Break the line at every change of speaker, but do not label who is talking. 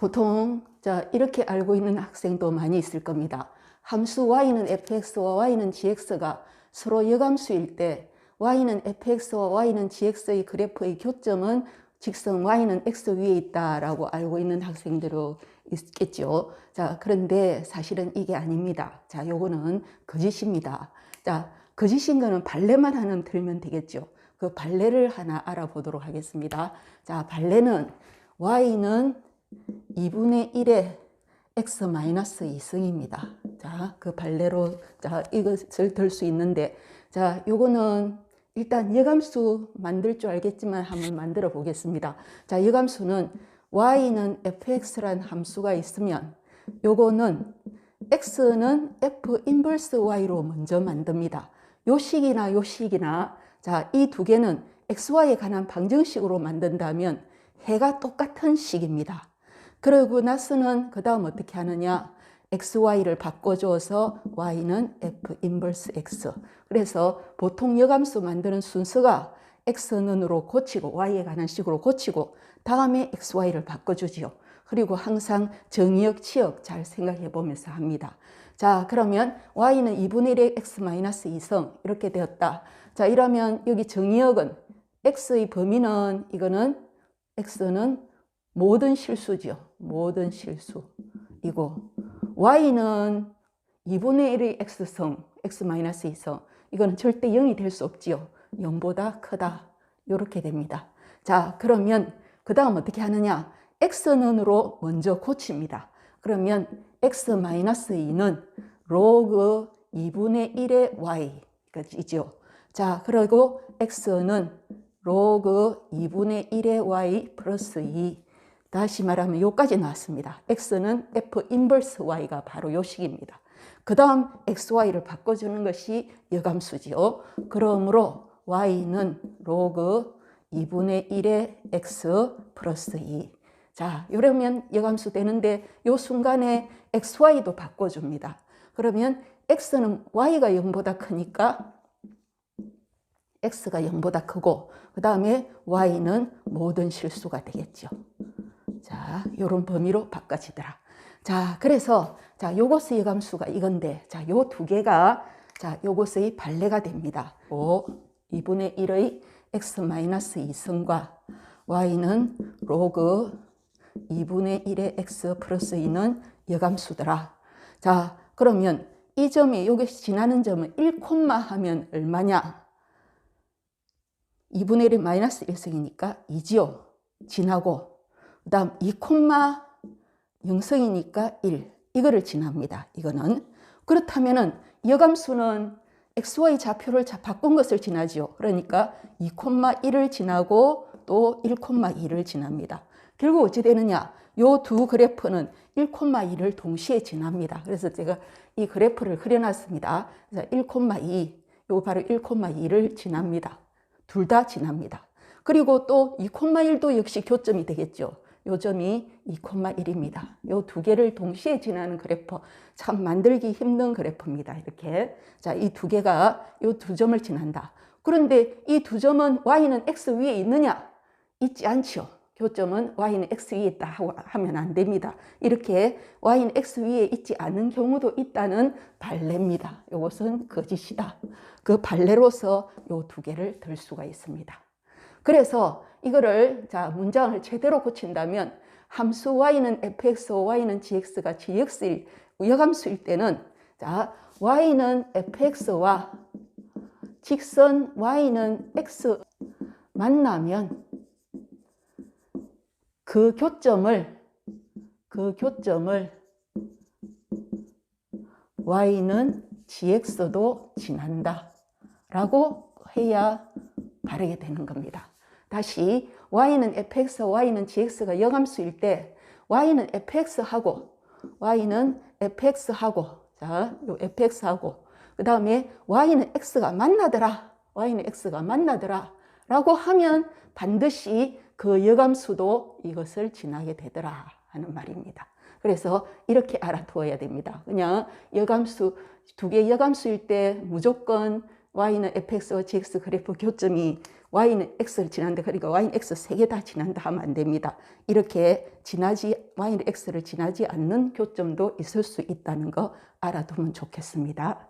보통 자 이렇게 알고 있는 학생도 많이 있을 겁니다. 함수 y는 fx와 y는 gx가 서로 여감수일 때 y는 fx와 y는 gx의 그래프의 교점은 직선 y는 x 위에 있다라고 알고 있는 학생들도 있겠죠. 자, 그런데 사실은 이게 아닙니다. 자, 요거는 거짓입니다. 자, 거짓인 거는 발레만 하나 들면 되겠죠. 그 발레를 하나 알아보도록 하겠습니다. 자, 발레는 y는 2분의 1의 x 마이너스 2승입니다. 자, 그 발레로 자, 이것을 들 수 있는데 자, 요거는 일단 여감수 만들 줄 알겠지만 한번 만들어 보겠습니다. 자, 여감수는 y는 fx란 함수가 있으면 요거는 x는 f 인버스 y로 먼저 만듭니다. 요 식이나 요 식이나 자, 이 두 개는 xy에 관한 방정식으로 만든다면 해가 똑같은 식입니다. 그러고 나서는 그 다음 어떻게 하느냐? xy를 바꿔줘서 y는 f 인버스 x. 그래서 보통 여감수 만드는 순서가 x는으로 고치고 y에 관한 식으로 고치고 다음에 xy를 바꿔주지요. 그리고 항상 정의역, 치역 잘 생각해 보면서 합니다. 자, 그러면 y는 2분의 1의 x 마이너스 2성 이렇게 되었다. 자, 이러면 여기 정의역은 x의 범위는 이거는 x는 모든 실수죠. 모든 실수이고 y는 2분의 1의 x성, x-2성 이거는 절대 0이 될 수 없지요. 0보다 크다. 이렇게 됩니다. 자, 그러면 그 다음 어떻게 하느냐? x는으로 먼저 고칩니다. 그러면 x-2는 로그 2분의 1의 y이죠. 자, 그리고 x는 로그 2분의 1의 y 플러스 2 다시 말하면 요까지 나왔습니다. x는 f 인버스 y가 바로 요 식입니다. 그 다음 xy를 바꿔주는 것이 여감수지요. 그러므로 y는 로그 2분의 1의 x 플러스 2. 자, 이러면 여감수 되는데 요 순간에 xy도 바꿔줍니다. 그러면 x는 y가 0보다 크니까 x가 0보다 크고 그 다음에 y는 모든 실수가 되겠죠. 자, 요런 범위로 바꿔지더라. 자, 그래서 자, 요것의 여감수가 이건데 자, 요 두 개가 자, 요것의 발레가 됩니다. 5 2분의 1의 x 마이너스 2승과 y는 로그 2분의 1의 x 플러스 2는 여감수더라. 자, 그러면 이 점이 여기서 지나는 점은 1, 하면 얼마냐? 2분의 1이 마이너스 1승이니까 2지요. 지나고 그 다음 2, 0성이니까 1. 이거를 지납니다. 이거는. 그렇다면은 여감수는 xy 좌표를 바꾼 것을 지나지요. 그러니까 2,1을 지나고 또 1,2를 지납니다. 결국 어찌 되느냐? 요 두 그래프는 1,2를 동시에 지납니다. 그래서 제가 이 그래프를 그려놨습니다. 그래서 1,2, 요 바로 1,2를 지납니다. 둘 다 지납니다. 그리고 또 2,1도 역시 교점이 되겠죠. 요 점이 2,1입니다. 요 두 개를 동시에 지나는 그래프 참 만들기 힘든 그래프입니다. 이렇게 자, 이 두 개가 요 두 점을 지난다. 그런데 이 두 점은 y는 x 위에 있느냐? 있지 않지요. 교점은 y는 x 위에 있다 하면 안 됩니다. 이렇게 y는 x 위에 있지 않은 경우도 있다는 발레입니다. 이것은 거짓이다. 그 발레로서 요 두 개를 들 수가 있습니다. 그래서 이거를 자 문장을 제대로 고친다면 함수 y는 fx, y는 gx가 gx일 여감수일 때는 자 y는 fx와 직선 y는 x 만나면 그 교점을 그 교점을 y는 gx도 지난다 라고 해야 바르게 되는 겁니다. 다시 y는 fx, y는 gx가 여감수일 때 y는 fx하고 y는 fx하고 자, 요 fx하고 그 다음에 y는 x가 만나더라. y는 x가 만나더라. 라고 하면 반드시 그 여감수도 이것을 지나게 되더라 하는 말입니다. 그래서 이렇게 알아두어야 됩니다. 그냥 여감수 두개 여감수일 때 무조건 y는 fx와 gx 그래프 교점이 y는 x를 지난다. 그러니까 y는 x 세 개 다 지난다 하면 안 됩니다. 이렇게 지나지 y는 x를 지나지 않는 교점도 있을 수 있다는 거 알아두면 좋겠습니다.